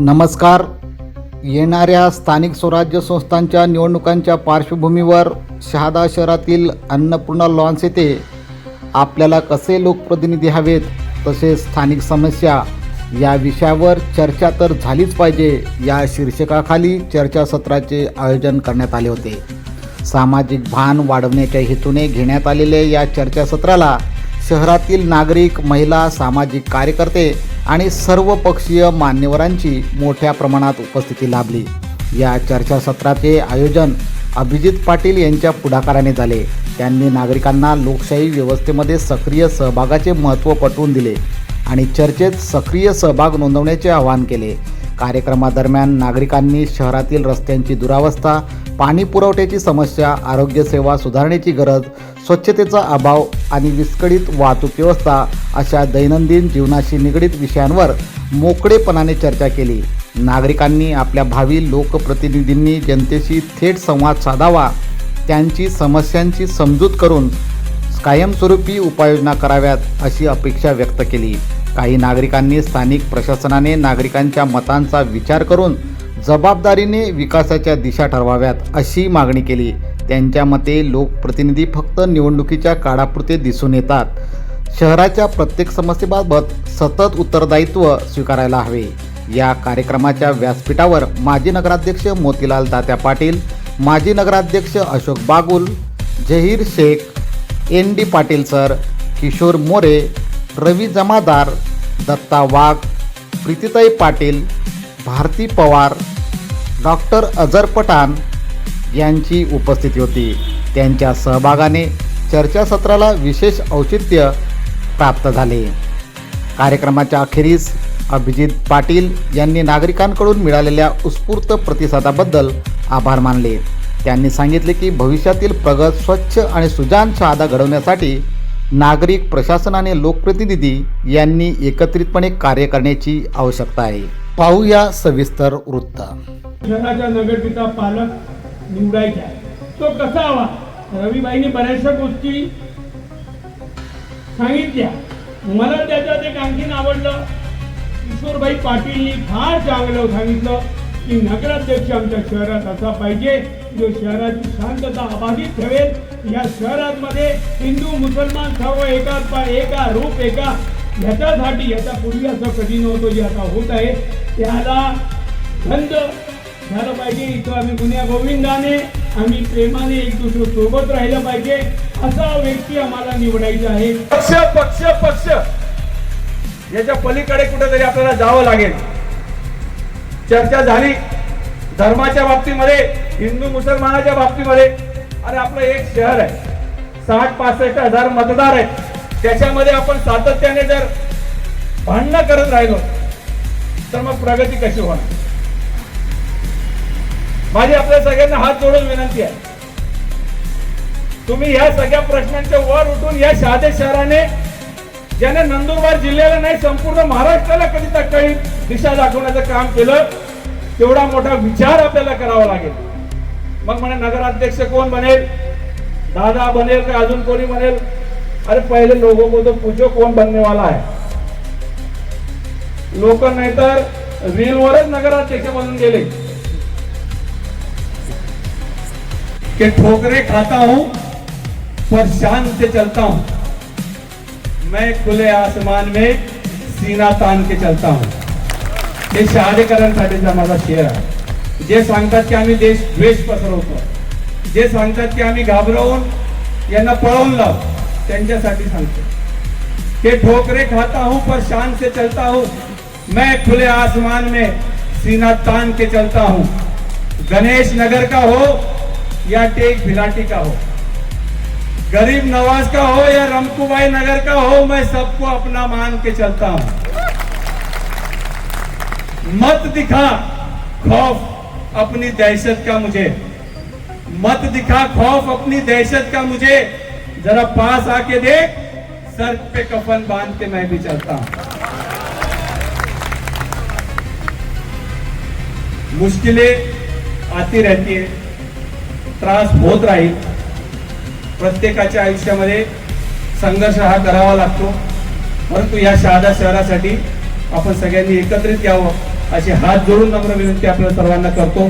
नमस्कार. येणाऱ्या स्थानिक स्वराज्य संस्थांच्या निवडणुकांच्या पार्श्वभूमीवर शहादा शहरातील अन्नपूर्णा लॉन्स येथे आपल्याला कसे लोकप्रतिनिधी हवेत तसेच स्थानिक समस्या या विषयावर चर्चा तर झालीच पाहिजे या शीर्षकाखाली चर्चासत्राचे आयोजन करण्यात आले होते. सामाजिक भान वाढवण्याच्या हेतूने घेण्यात आलेल्या या चर्चासत्राला शहरातील नागरिक महिला सामाजिक कार्यकर्ते आणि सर्व पक्षीय मान्यवरांची मोठ्या प्रमाणात उपस्थिती लाभली. या चर्चासत्राचे आयोजन अभिजित पाटील यांच्या पुढाकाराने झाले. त्यांनी नागरिकांना लोकशाही व्यवस्थेमध्ये सक्रिय सहभागाचे महत्त्व पटवून दिले आणि चर्चेत सक्रिय सहभाग नोंदवण्याचे आवाहन केले. कार्यक्रमादरम्यान नागरिकांनी शहरातील रस्त्यांची दुरावस्था पाणी पुरवठ्याची समस्या आरोग्यसेवा सुधारण्याची गरज स्वच्छतेचा अभाव आणि विस्कळीत वाहतूक व्यवस्था अशा दैनंदिन जीवनाशी निगडीत विषयांवर मोकळेपणाने चर्चा केली. नागरिकांनी आपल्या भावी लोकप्रतिनिधींनी जनतेशी थेट संवाद साधावा त्यांची समस्यांची समजूत करून कायमस्वरूपी उपाययोजना कराव्यात अशी अपेक्षा व्यक्त केली. काही नागरिकांनी स्थानिक प्रशासनाने नागरिकांच्या मतांचा विचार करून जबाबदारीने विकासाच्या दिशा ठरवाव्यात अशी मागणी केली. त्यांच्या मते लोकप्रतिनिधी फक्त निवडणुकीच्या काळापुरते दिसून येतात. शहराच्या प्रत्येक समस्येबाबत सतत उत्तरदायित्व स्वीकारायला हवे. या कार्यक्रमाच्या व्यासपीठावर माजी नगराध्यक्ष मोतीलाल तात्या पाटील माजी नगराध्यक्ष Ashok Bagul Zaheer Shaikh N D Patil sir Kishor More Ravi Jamadar Datta Wagh Preetitai Patil Bharti Pawar doctor Azhar Pathan यांची उपस्थिती होती. त्यांच्या सहभागाने चर्चासत्राला विशेष औचित्य प्राप्त झाले. कार्यक्रमाच्या अखेरीस अभिजित पाटील यांनी नागरिकांकडून मिळालेल्या उत्स्फूर्त प्रतिसादाबद्दल आभार मानले. त्यांनी सांगितले की भविष्यातील प्रगत स्वच्छ आणि सुजान शहादा घडवण्यासाठी नागरिक प्रशासन आणि लोकप्रतिनिधी यांनी एकत्रितपणे कार्य करण्याची आवश्यकता आहे. पाहूया सविस्तर वृत्त. शहराच्या नगरपिता पालक निवडायचा आहे. तो कसा हवा? रविबाईंनी बऱ्याचशा गोष्टी सांगितल्या. मला त्याच्यात एक आणखीन आवडलं. किशोरबाई पाटीलनी फार चांगलं सांगितलं की नगराध्यक्ष आमच्या शहरात असा पाहिजे. जो शहराची शांतता अबाधित ठेवेल. या शहरांमध्ये हिंदू मुसलमान सर्व एका एका रूप एका ह्याच्यासाठी ह्याच्या पूर्वी असं कधी नव्हतं जे आता होत आहे. त्याला बंद झालं पाहिजे. इथं आम्ही गुन्ह्या गोविंदाने आम्ही प्रेमाने एक दुसरं सोबत राहिलं पाहिजे. असा व्यक्ती आम्हाला निवडायचा आहे. पक्ष पक्ष पक्ष. याच्या पलीकडे कुठेतरी आपल्याला जावं लागेल. चर्चा झाली धर्माच्या बाबतीमध्ये हिंदू मुसलमानाच्या बाबतीमध्ये. अरे आपलं एक शहर आहे. साठ पासष्ट हजार मतदार आहेत. त्याच्यामध्ये आपण सातत्याने जर भांडणं करत राहिलो तर मग प्रगती कशी होणार? माझी आपल्या सगळ्यांना हात जोडून विनंती आहे. तुम्ही ह्या सगळ्या प्रश्नांच्या वर उठून या शहादे शहराने ज्याने नंदुरबार जिल्ह्याला नाही संपूर्ण महाराष्ट्राला कधी तक्काळी दिशा दाखवण्याचं काम केलं तेवढा मोठा विचार आपल्याला करावा लागेल. मग म्हणे नगराध्यक्ष कोण बनेल? दादा बनेल का अजून कोणी बनेल? अरे पहिले लोगों को तो पूछो कोण बनने वाला है लोक नाहीतर रीलवरच नगराध्यक्ष बनून गेले. के ठोकरे खाता हूं पर शान से चलता हूं. मैं खुले आसमान में सीना तान के चलता हूं. हे शहादेकरांसाठीचा माझा शेअर आहे. जे सांगतात की आम्ही देश द्वेष पसरवतो जे सांगतात की आम्ही घाबरवून यांना पळवून लाव त्यांच्यासाठी सांगतो. हे ठोकरे खाता हूं पर शान से चलता हूं. मैं खुले आसमान में सीना तान के चलता हूँ। गणेश नगर का हो या टेक भिलाटी का हो? गरीब नवाज़ का हो या रमकुबाई नगर का हो, मैं सबको अपना मान के चलता हूँ। मत दिखा खौफ अपनी दहशत का मुझे। मत दिखा खौफ अपनी दहशत का मुझे। जरा पास आके देख, सर पे कफन बाँध के मैं भी चलता हूँ। मुश्किलें आती रहती है त्रास होत राहील. प्रत्येकाच्या आयुष्यामध्ये संघर्ष हा करावा लागतो. परंतु या शहादा शहरासाठी आपण सगळ्यांनी एकत्रित यावं अशी हात जोडून नम्र विनंती आपल्या सर्वांना करतो.